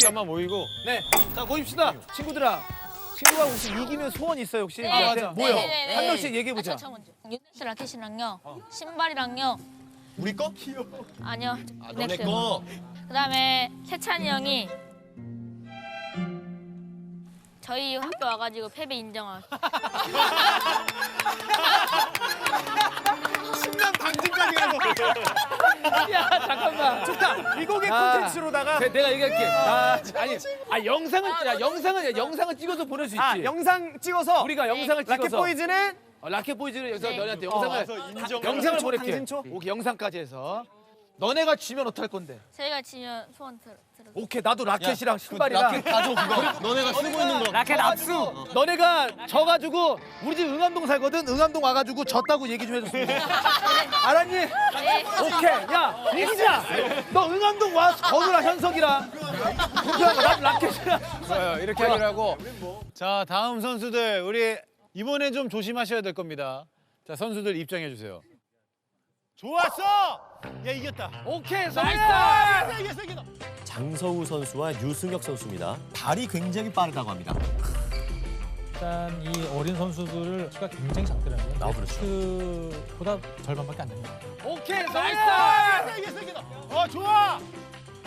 잠깐만 모이고. 네. 자 모입시다. 친구들아. 친구가 혹시 이기면 소원 있어요 혹시? 네, 우리한테? 맞아. 뭐요? 네, 네, 네. 한 명씩 얘기해 보자. 아, 저, 저 먼저. 라켓이랑요. 신발이랑요. 우리 거? 아니요. 아, 너네 넥스. 거. 그다음에 세찬이 형이 저희 학교 와가지고 패배 인정하. 신난 당진까지 가서. 야 잠깐만. 좋다. 미국의 아. 콘텐츠로다가 내 가 얘기할게. 아, 아니, 아 영상을 야 영상은 영상을 찍어서 보낼 수 있지. 아 영상 찍어서 우리가 영상을 찍어서 라켓 보이즈는 어, 라켓 보이즈를 여기서 네. 너네한테 어, 영상을 가서 인정. 영상을 보낼게. 당진초? 오케이 영상까지 해서 너네가 지면 어떡할 건데? 저희가 지면 소원 들 들어. 오케이 나도 라켓이랑 그 신발이랑 라켓 가져 그거. 너네가 쓰고 있는 거. 라켓 압수. 너네가 져가지고 우리 집 응암동 살거든 응암동 와가지고 졌다고 얘기 좀 해줬으면 좋겠어. 알았니? 네. 오케이 야 이기자 너 응암동 와 거느라 현석이랑 그거 나도 라켓이랑 좋아요. 이렇게 하기로 하고. 자, 다음 선수들 우리 이번에 좀 조심하셔야 될 겁니다. 자, 선수들 입장해 주세요. 좋았어. 야 이겼다. 오케이 나이스 이겼어 이겼어. 장서우 선수와 유승혁 선수입니다. 발이 굉장히 빠르다고 합니다. 일단 이 어린 선수들을 수가 굉장히 작더라고요. 아, 그렇죠. 넥스보다 절반밖에 안 됩니다. 오케이 나이스 이겼어 이겼어. 어 좋아.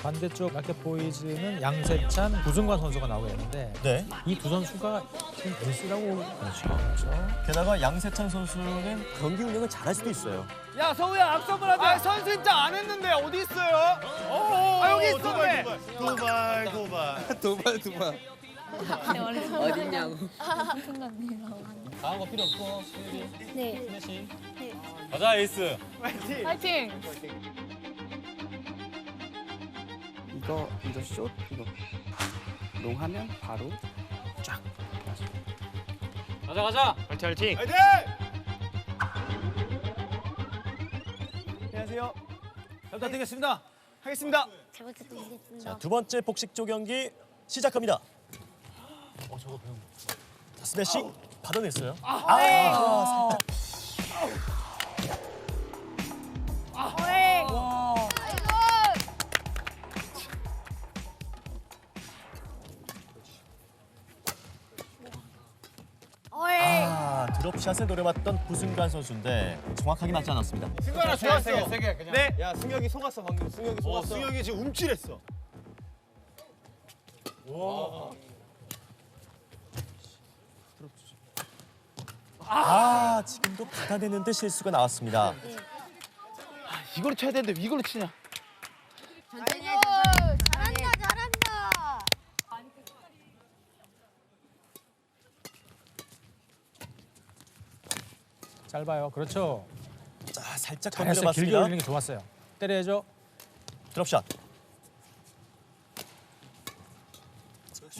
반대쪽 라켓 보이즈는 양세찬, 구승관 선수가 나오고 있는데 네. 이 두 선수가 지금 에이스라고 그렇죠. 게다가 양세찬 선수는 경기 운영을 잘할 수도 있어요. 야 서우야 악수 한번 하자 선수 진짜 안 했는데 어디 있어요? 아 여기 있어. 도발 도발 도발. 도발 도발. 어딨냐고. 다음 거 필요 없고 네. 스매시. 가자 에이스. 파이팅. 이거 이거 숏 이거 롱하면 바로 가자 가자. 화이팅 화이팅. 화이팅. 안녕하세요. 잘 부탁드리겠습니다 하겠습니다. 잘 부탁드리겠습니다. 자, 두 번째 복식조 경기 시작합니다. 자, 스매시 받아냈어요. 아, 살짝. 아, 드롭샷을 노려봤던 구승관 선수인데 정확하게 맞지 않았습니다. 승관아 좋았어. 세게 그냥. 네. 야 승혁이 속았어 방금. 승혁이 속았어. 승혁이 지금 움찔했어. 아, 지금도 받아내는데 실수가 나왔습니다. 이걸로 쳐야 되는데 왜 이걸로 치냐 잘한다 잘한다. 짧아요. 그렇죠. 자, 살짝 잘했어요. 길게 건드려봤습니다. 올리는 게 좋았어요. 때려야죠. 드롭샷.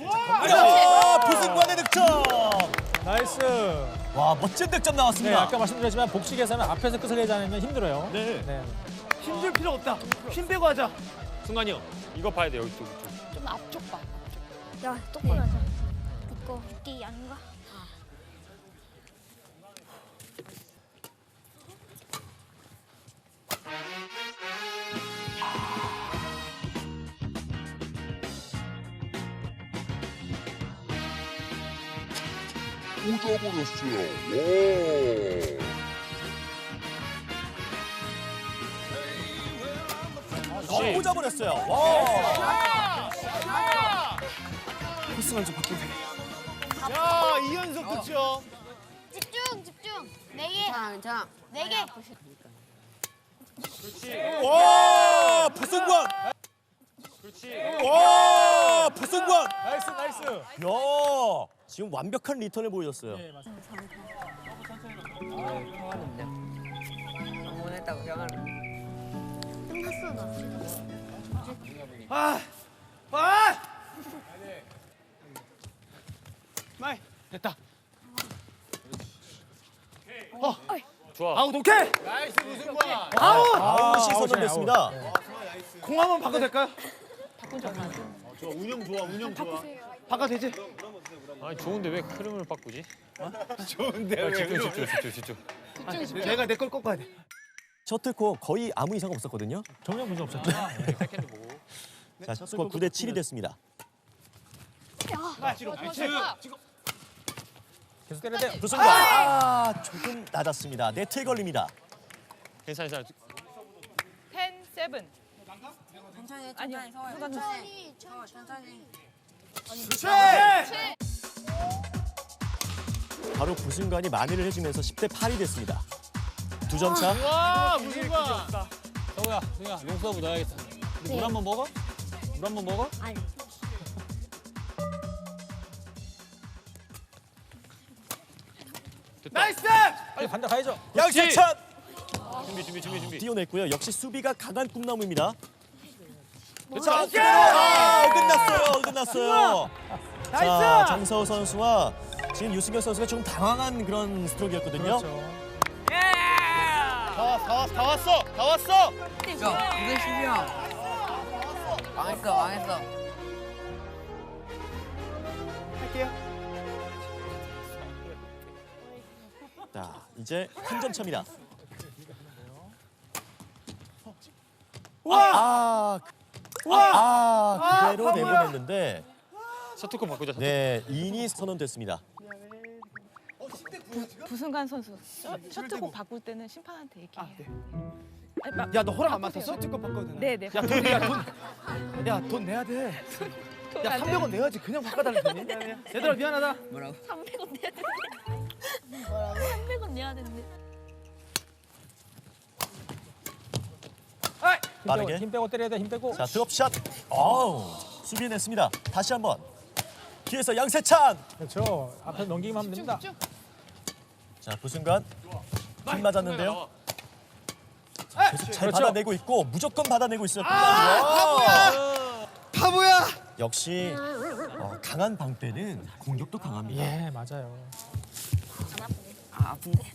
아, 부승관의 득점. 나이스. 와, 멋진 득점 네, 나왔습니다. 아까 말씀드렸지만 복식에서는 앞에서 끝을 내지 않으면 힘들어요. 네. 네. 힘줄 필요 없다 힘 빼고 하자 승관이 형 이거 봐야 돼 여기 쪽 이쪽. 좀 앞쪽 봐. 야 똑바로 하자. 이거 이게 아닌가? 어, 꽂아버렸어요. 와. 코스가 좀 바뀌네. 야 이연속 득점. 집중 집중. 네 개. 자, 네 개. 와, 부승관. 그렇지. 와, 부승관. 나이스, 나이스. 야, 지금 완벽한 리턴을 보여줬어요. 응원했다고 병아는. 끝났어 나. 아! 아! 마이. 됐다 좋아. 아웃 오케이 나이스 우승관. 아웃 아웃이 선언됐습니다. 공 한번 바꿔도 될까요? 좋아 운영 좋아 운영 좋아. 바 꿔도 되지? 아니 좋은데 왜 흐름을 바꾸지? 좋은데 아, 집중 집중 집중 집중. 내가 내 걸 꺾어야 돼 셔틀콕 거의 아무 이상 없었거든요. 전혀 문제 없었죠. 보고. 자, 스코어 9대 7이 됐습니다. 계속 때려야 돼. 부승관. 아, 조금 낮았습니다. 네트에 걸립니다. 괜찮아 괜찮아. 10, 7. 천천히 아니요. 천천히 서워 천천히 바로 부승관이 만회를 해주면서 10대 8이 됐습니다. 두 점 차. 와 무슨관. 성우야, 승우야, 용서부 넣어야겠다. 네. 물한 번 먹어? 물 한 번 먹어? 아니 나이스. 빨리 간다 가야죠. 양세찬 준비 준비 준비 준비. 뛰어냈고요. 역시 수비가 강한 꿈나무입니다. 자, 오케이. 아, 끝났어요. 끝났어요. 자, 정서우 선수와 지금 유승현 선수가 좀 당황한 그런 스트로크였거든요. 그렇죠. 다 왔- 다 왔- 다 왔어. 다 왔어. 야, 무슨 시비야? 망했어, 망했어. 자, 이제 한 점 차입니다. 와! 아, 아, 그대로 내보냈는데 셔틀콕 바꾸자. 네, 인이 선언됐습니다. 부승관 선수 셔- 셔틀콕 바꿀 때는 심판한테 얘기해요. 아니, 막- 야, 너 허락 안. 맡았어? 찍고 바꿔도 되나? 네, 네. 야, 돈, 야, 돈. 야, 돈 내야 돼. 야, 300원 내야지. 그냥 바꿔달라 되니? 얘들아, 미안하다. 뭐라고? 300원 내야 뭐라고? 300원 내야 되는 빠르게. 힘 빼고 때려야 돼. 힘 빼고. 자, 드롭샷. 어우, 수비해냈습니다. 다시 한번. 뒤에서 양세찬. 그렇죠. 앞에 넘기기만 하면 됩니다. 자, 부순간 힘 맞았는데요. 계속 잘 그렇죠. 받아내고 있고 무조건 받아내고 있어요. 바보야. 바보야! 역시 어, 강한 방패는 공격도 강합니다. 예, 맞아요. 안 아프네 아, 아픈데?